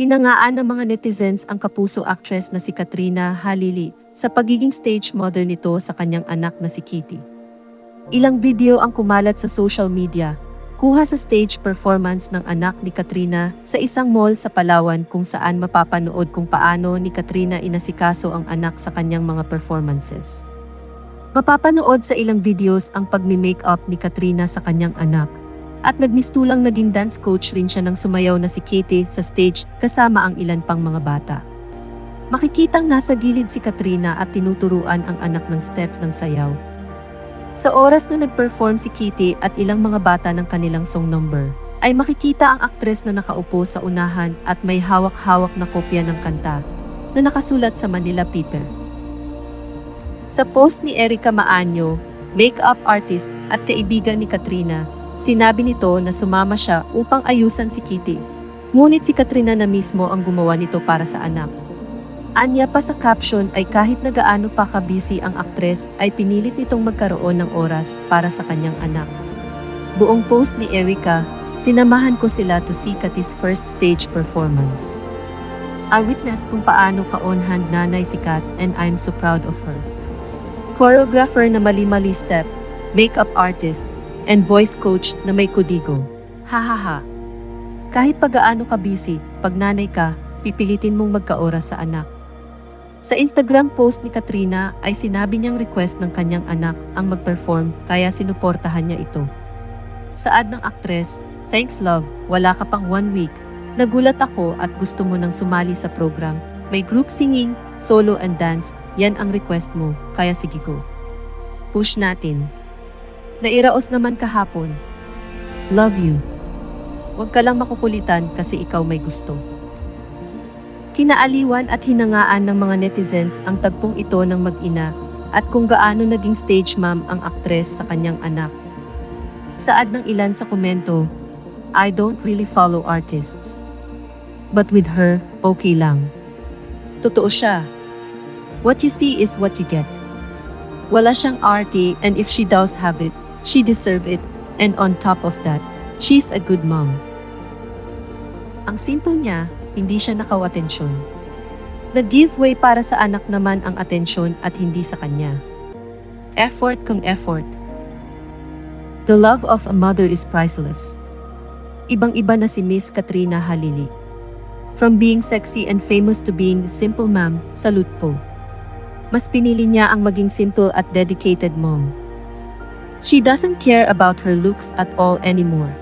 Hinangaan ng mga netizens ang kapuso actress na si Katrina Halili sa pagiging stage mother nito sa kanyang anak na si Kitty. Ilang video ang kumalat sa social media, kuha sa stage performance ng anak ni Katrina sa isang mall sa Palawan kung saan mapapanood kung paano ni Katrina inasikaso ang anak sa kanyang mga performances. Mapapanood sa ilang videos ang pagmi-makeup ni Katrina sa kanyang anak at nagmistulang naging dance coach rin siya ng sumayaw na si Katie sa stage kasama ang ilan pang mga bata. Makikitang nasa gilid si Katrina at tinuturuan ang anak ng steps ng sayaw. Sa oras na nag-perform si Kitty at ilang mga bata ng kanilang song number, ay makikita ang aktres na nakaupo sa unahan at may hawak-hawak na kopya ng kanta na nakasulat sa Manila Paper. Sa post ni Erica Maanyo, makeup artist at kaibigan ni Katrina, sinabi nito na sumama siya upang ayusan si Kitty. Ngunit si Katrina na mismo ang gumawa nito para sa anak. Anya pa sa caption ay kahit na gaano pa ka-busy ang aktres ay pinilit nitong magkaroon ng oras para sa kanyang anak. Buong post ni Erica, sinamahan ko sila to see Katie's first stage performance. I witnessed kung paano ka-on-hand nanay si Kat and I'm so proud of her. Choreographer na mali-mali step, makeup artist, and voice coach na may kudigo. Hahaha. Kahit pagaano ka busy, pag nanay ka, pipilitin mong magkaoras sa anak. Sa Instagram post ni Katrina ay sinabi niyang request ng kanyang anak ang mag-perform kaya sinuportahan niya ito. Saad ng aktres, Thanks love, wala ka pang one week. Nagulat ako at gusto mo nang sumali sa program. May group singing, solo and dance, yan ang request mo, kaya sige go. Push natin. Nairaos naman kahapon. Love you. Huwag ka lang makukulitan kasi ikaw may gusto. Kinaaliwan at hinangaan ng mga netizens ang tagpong ito ng mag-ina at kung gaano naging stage mom ang aktres sa kanyang anak. Saad ng ilan sa komento, I don't really follow artists. But with her, okay lang. Totoo siya. What you see is what you get. Wala siyang arty and if she does have it, she deserve it and on top of that, she's a good mom. Ang simple niya, hindi siya nakaw-atensyon. Nag-give way para sa anak naman ang atensyon at hindi sa kanya. Effort kung effort. The love of a mother is priceless. Ibang-iba na si Miss Katrina Halili. From being sexy and famous to being simple mom, salute po. Mas pinili niya ang maging simple at dedicated mom. She doesn't care about her looks at all anymore.